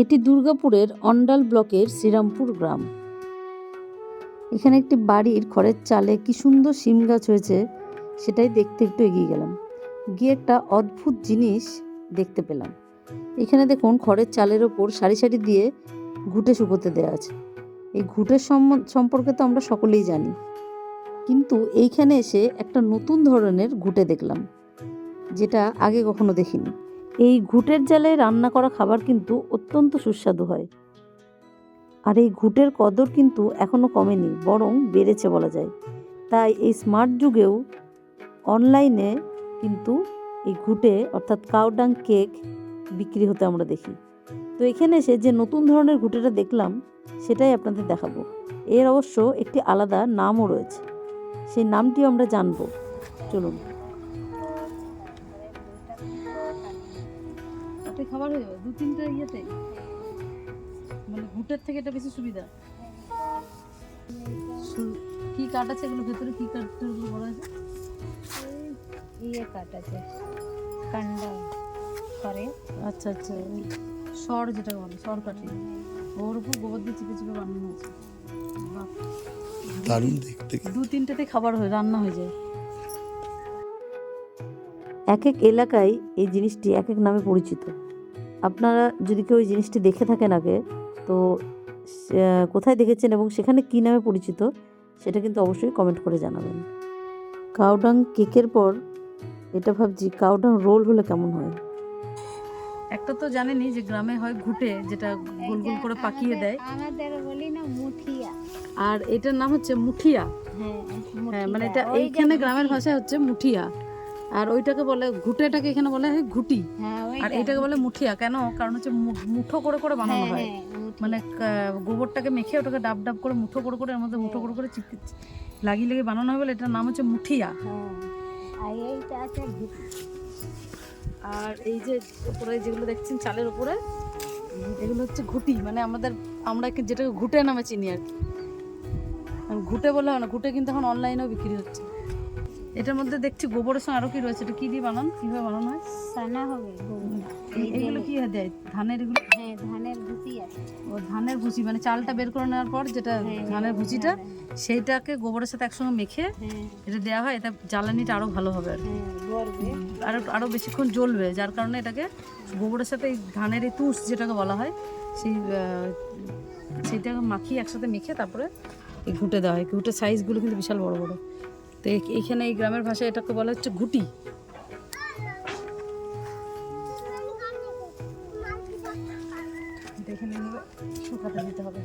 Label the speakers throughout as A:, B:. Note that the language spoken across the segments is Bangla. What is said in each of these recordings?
A: এটি দুর্গাপুরের অন্ডাল ব্লকের শ্রীরামপুর গ্রাম। এখানে একটি বাড়ির খড়ের চালে কি সুন্দর শিম গাছ হয়েছে সেটাই দেখতে একটু এগিয়ে গেলাম। গিয়ে একটা অদ্ভুত জিনিস দেখতে পেলাম। এখানে দেখুন খড়ের চালের ওপর সারি সারি দিয়ে ঘুটে শুকোতে দেওয়া আছে। এই ঘুটের সম্পর্কে তো আমরা সকলেই জানি। কিন্তু এইখানে এসে একটা নতুন ধরনের ঘুটে দেখলাম, যেটা আগে কখনো দেখিনি। এই ঘুটের জালে রান্না করা খাবার কিন্তু অত্যন্ত সুস্বাদু হয়। আর এই ঘুটের কদর কিন্তু এখনও কমেনি, বরং বেড়েছে বলা যায়। তাই এই স্মার্ট যুগেও অনলাইনে কিন্তু এই ঘুটে, অর্থাৎ কাউডাং কেক বিক্রি হতে আমরা দেখি। তো এখানে এসে যে নতুন ধরনের ঘুটেটা দেখলাম, সেটাই আপনাদের দেখাবো। এর অবশ্য একটি আলাদা নামও রয়েছে। সেই নামটিও আমরা জানব। চলুন। তাতে খাবার হয়ে যাবে দু তিনটা ইয়েতে। মানে ঘুটের থেকে এটা বেশি সুবিধা। সু- কি কাঠ আছে এগুলো? ভেতরে কি কাঠের উপর বলা আছে?
B: ইয়ে কাট আছে কান্ডা করে।
A: আচ্ছা আচ্ছা সর যেটা বলে সর কাঠি। ওর উপর গোবর দিয়ে চিপে চিপে বানানো বাহ।
C: দারুণ দেখতে।
A: দু তিনটেতে খাবার হয় রান্না হয়ে যায়। এক এক এলাকায় এই জিনিসটি এক এক নামে পরিচিত। আপনারা যদি কেউ এই জিনিসটি দেখে থাকেন আগে তো সে- কোথায় দেখেছেন এবং সেখানে কী নামে পরিচিত সেটা কিন্তু অবশ্যই কমেন্ট করে জানাবেন। কাউডাং কেকের পর এটা ভাবছি কাউডাং রোল হলে কেমন হয়? একটা তো জানেনই যে গ্রামে হয় ঘুটে যেটা গোল গোল করে পাকিয়ে দেয়।
B: আমাদের বলি না মুঠিয়া।
A: আর এটার নাম হচ্ছে মুঠিয়া।
B: হ্যাঁ
A: হ্যাঁ মানে এটা এইখানে গ্রামের। ভাষায় হচ্ছে মুঠিয়া। আর ওইটাকে বলে ঘুটেটাকে এখানে বলে হয় ঘুটি।
B: হ্যাঁ
A: আর এটাকে বলে মুঠিয়া। কেন? কারণ হচ্ছে মুঠো করে করে বানানো
B: হ্যাঁ,
A: হয়।
B: হ্যাঁ,
A: মানে গোবরটাকে মেখে ওটাকে ডাব ডাব করে মুঠো করে করে এর মধ্যে মুঠো করে করে লাগিয়ে লাগিয়ে বানানো হয় বলে এটার নাম হচ্ছে মুঠিয়া।
B: আর এইটা আছে
A: আর এই যে উপরে যেগুলো দেখছেন চালের উপরে এগুলো হচ্ছে ঘুটি। মানে আমাদের আমরা যেটাকে ঘুটে নামে চিনি আর কি। ঘুটে বলে হয় না ঘুটে কিন্তু এখন অনলাইনেও বিক্রি হচ্ছে। এটার মধ্যে দেখছি গোবরের সঙ্গে আরও কি রয়েছে? এটা কি দিয়ে বানান? কীভাবে বানানো হয়?
B: সানা হবে।
A: এগুলো কি দেয়? ধানের এগুলো?
B: হ্যাঁ ধানের ভুসি আছে।
A: ও ধানের ভুসি মানে চালটা বের করে নেওয়ার পর যেটা
B: হ্যাঁ,
A: ধানের
B: হ্যাঁ,
A: ভুসিটা
B: হ্যাঁ,
A: সেইটাকে গোবরের সাথে একসঙ্গে মেখে
B: হ্যাঁ।
A: এটা দেওয়া হয়। এটা জ্বালানিটা আরও ভালো হবে আর।
B: হ্যাঁ
A: আরও বেশিক্ষণ জ্বলবে যার কারণে এটাকে গোবরের সাথে এই ধানের এই তুষ যেটাকে বলা হয় সেই সেইটাকে মাখিয়ে একসাথে মেখে তারপরে ঘুটে দেওয়া হয়। ঘুটের সাইজগুলো কিন্তু বিশাল বড় বড়। তো এইখানে এই গ্রামের ভাষায় এটাকে বলা হচ্ছে ঘুটি। এখানে শুকাতে দিতে হবে।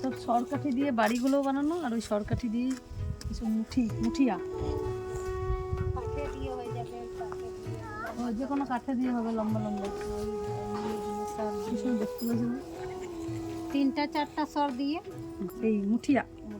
A: সব সরকাঠি দিয়ে বাড়িগুলো বানানো আর ওই সরকাঠি দিয়ে কিছু মুঠি মুঠিয়া। যে কোনো কাঠে দিয়ে হবে লম্বা লম্বা। দেখতে না?
B: তিনটা চারটা সর দিয়ে
A: এই মুঠিয়া।
B: মুঠিয়া